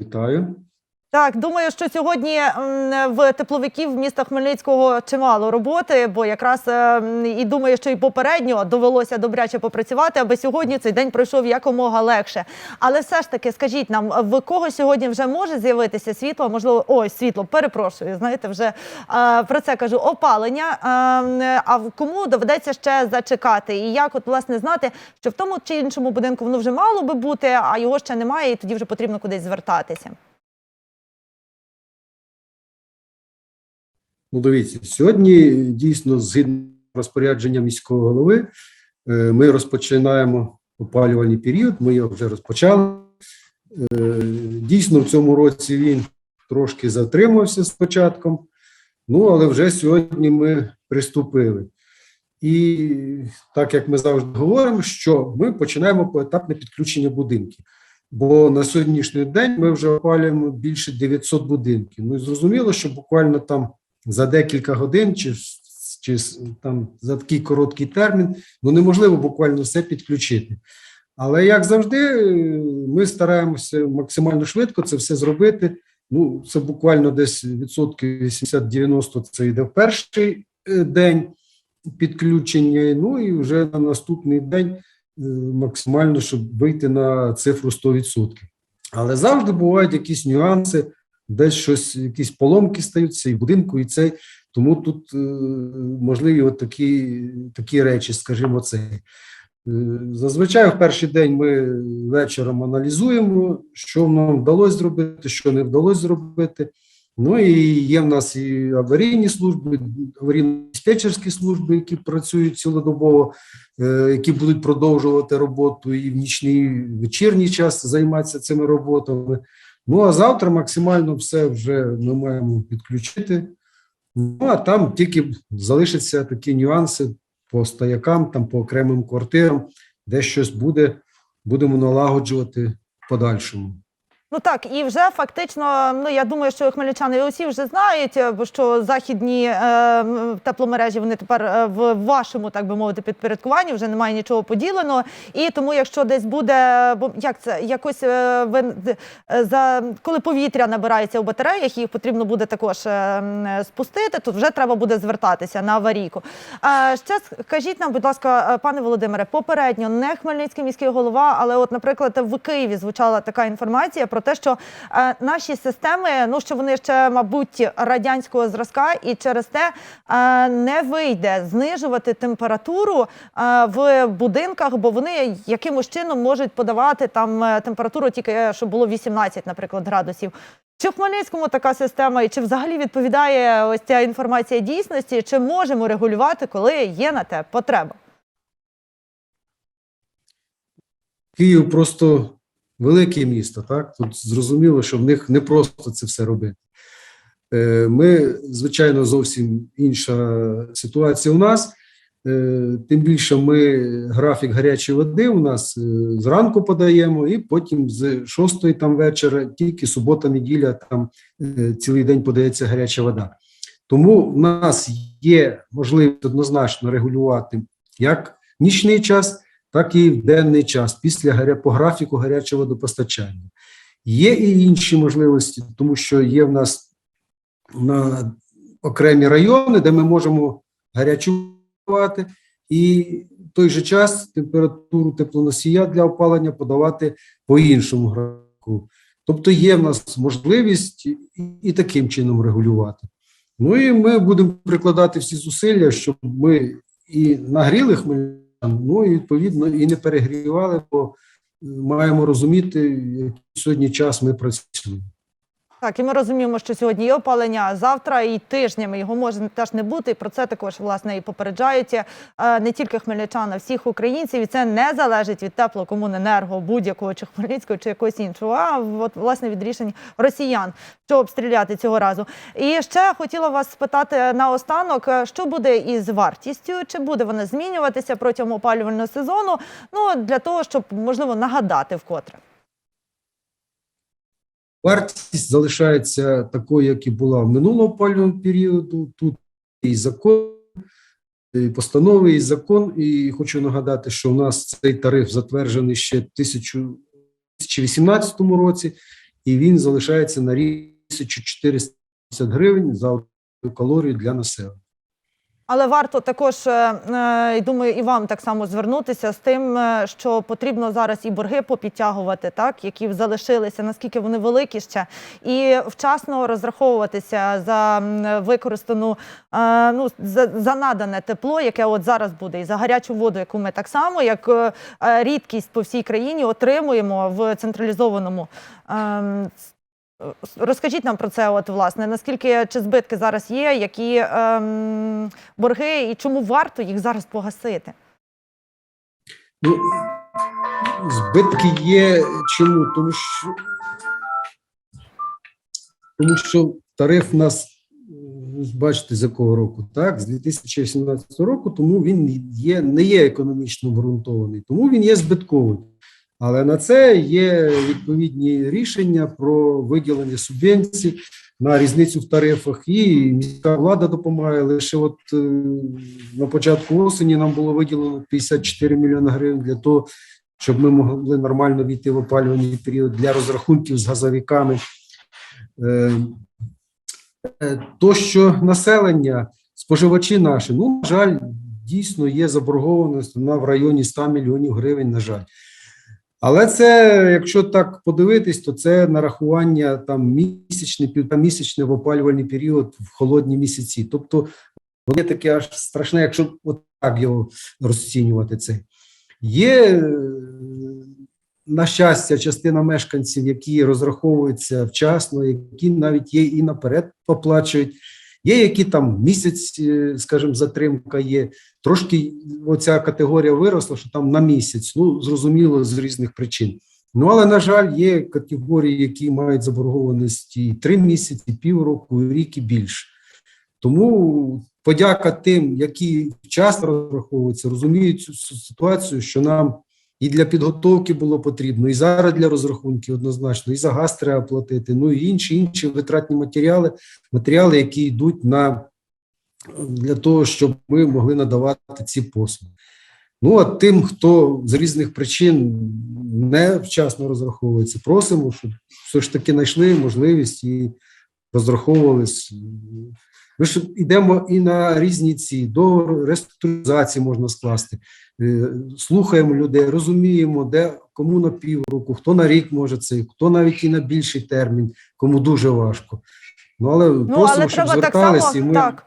Вітаю. Так, думаю, що сьогодні в тепловиків міста Хмельницького чимало роботи, бо якраз е, і думаю, що і попередньо довелося добряче попрацювати, аби сьогодні цей день пройшов якомога легше. Але все ж таки, скажіть нам, в кого сьогодні вже може з'явитися світло? Можливо, ой, світло, перепрошую. Знаєте, вже е, про це кажу. Опалення. Е, а кому доведеться ще зачекати? І як, от власне, знати, що в тому чи іншому будинку воно вже мало би бути, а його ще немає, і тоді вже потрібно кудись звертатися. Ну, дивіться, сьогодні дійсно, згідно розпорядження міського голови, е, ми розпочинаємо опалювальний період. Ми його вже розпочали. Е, Дійсно, в цьому році він трошки затримався з початком, ну але вже сьогодні ми приступили. І так як ми завжди говоримо, що ми починаємо поетапне підключення будинків. Бо на сьогоднішній день ми вже опалюємо більше 900 будинків. Ну і зрозуміло, що буквально там за декілька годин чи, чи там за такий короткий термін ну неможливо буквально все підключити. Але як завжди, ми стараємося максимально швидко це все зробити. Ну, це буквально десь відсотків 80-90 це йде в перший е, день підключення. Ну і вже на наступний день е, максимально, щоб вийти на цифру 100%. Але завжди бувають якісь нюанси, десь щось, якісь поломки стаються і будинку, і цей. Тому тут е, можливі от такі, такі речі, скажімо, це. Е, Зазвичай в перший день ми вечором аналізуємо, що нам вдалося зробити, що не вдалося зробити. Ну і є в нас і аварійні служби, аварійно-диспетчерські служби, які працюють цілодобово, е, які будуть продовжувати роботу і в нічний вечірній час займатися цими роботами. Ну а завтра максимально все вже ми маємо підключити. Ну а там тільки залишаться такі нюанси по стоякам, там по окремим квартирам, де щось буде, будемо налагоджувати в подальшому. Ну так, і вже фактично, ну я думаю, що хмельничани усі вже знають, е, що західні е, тепломережі вони тепер е, в вашому, так би мовити, підпорядкуванні вже немає нічого поділеного. І тому, якщо десь буде, бо як це якось е, е, за коли повітря набирається у батареях, їх потрібно буде також е, спустити, то вже треба буде звертатися на аварійку. Е, ще скажіть нам, будь ласка, е, пане Володимире, попередньо не Хмельницький міський голова, але, от, наприклад, в Києві звучала така інформація про те, що е, наші системи, ну що вони ще, мабуть, радянського зразка, і через те е, не вийде знижувати температуру е, в будинках, бо вони якимось чином можуть подавати там е, температуру тільки е, щоб було 18, наприклад, градусів. Чи в Хмельницькому така система, і чи взагалі відповідає ось ця інформація дійсності? Чи можемо регулювати, коли є на те потреба? Київ просто велике місто, так? Тут зрозуміло, що в них не просто це все робити. Е, Ми, звичайно, зовсім інша ситуація у нас. Е, Тим більше ми графік гарячої води у нас е, зранку подаємо, і потім з 6 там вечора, тільки субота, неділя, там цілий день подається гаряча вода. Тому в нас є можливість однозначно регулювати як нічний час, так і в денний час після по графіку гарячого водопостачання. Є і інші можливості, тому що є в нас на окремі райони, де ми можемо гарячувати, і в той же час температуру теплоносія для опалення подавати по іншому графіку. Тобто є в нас можливість і, таким чином регулювати. Ну і ми будемо прикладати всі зусилля, щоб ми і нагріли хмельничан, ну і відповідно і не перегрівали, бо маємо розуміти, який сьогодні час ми працюємо. Так, і ми розуміємо, що сьогодні є опалення, а завтра і тижнями його може теж не бути. І про це також власне і попереджають е, не тільки хмельничан, а всіх українців. І це не залежить від теплокомуненерго, будь-якого чи хмельницького, чи якогось іншого, а от власне від рішень росіян, що обстріляти цього разу. І ще хотіла вас спитати наостанок, е, що буде із вартістю, чи буде вона змінюватися протягом опалювального сезону? Ну для того, щоб можливо нагадати вкотре. Вартість залишається такою, як і була в минулого опалювального періоду. Тут і закон, і постанови, і закон. І хочу нагадати, що у нас цей тариф затверджений ще в 2018 році, і він залишається на рівні 1450 гривень за калорію для населення. Але варто також, е, е, думаю, і вам так само звернутися з тим, е, що потрібно зараз і борги попідтягувати, так які залишилися, наскільки вони великі ще, і вчасно розраховуватися за використану ну за, за надане тепло, яке от зараз буде, і за гарячу воду, яку ми так само, як рідкість по всій країні отримуємо в централізованому. Ем, Розкажіть нам про це, от власне, наскільки чи збитки зараз є, які ем, борги і чому варто їх зараз погасити? Ну, збитки є чому? Тому що, тому що тариф у нас, бачите, з якого року, так, з 2017 року, тому він є, не є економічно обґрунтований, тому він є збитковий. Але на це є відповідні рішення про виділення субвенцій на різницю в тарифах, і міська влада допомагає. Лише от е, на початку осені нам було виділено 54 мільйони гривень для того, щоб ми могли нормально війти в опалювальний період для розрахунків з газовиками. Е, е, То, що населення, споживачі наші, ну, на жаль, дійсно є заборгованість вона в районі 100 мільйонів гривень, на жаль. Але це, якщо так подивитись, то це нарахування там місячне, півтамісячне в опалювальний період в холодні місяці. Тобто воно є таке аж страшне, якщо от так його розцінювати це. Є, е, на щастя, частина мешканців, які розраховуються вчасно, які навіть є і наперед оплачують. Є, які там місяць, е, скажімо, затримка є. Трошки оця категорія виросла, що там на місяць. Ну, зрозуміло, з різних причин. Ну, але, на жаль, є категорії, які мають заборгованість і три місяці, півроку, і рік і більше. Тому подяка тим, які вчасно розраховуються, розуміють цю ситуацію, що нам і для підготовки було потрібно, і зараз для розрахунків однозначно, і за газ треба платити, ну і інші інші витратні матеріали, матеріали, які йдуть на для того, щоб ми могли надавати ці послуги. Ну а тим, хто з різних причин не вчасно розраховується, просимо, щоб все ж таки знайшли можливість і розраховувались. Ми ж йдемо і на різні ці до реструктуризації можна скласти. Е, Слухаємо людей, розуміємо, де кому на півроку, хто на рік може це, хто навіть і на більший термін, кому дуже важко. Ну але Ну просимо, але щоб треба так само і ми так.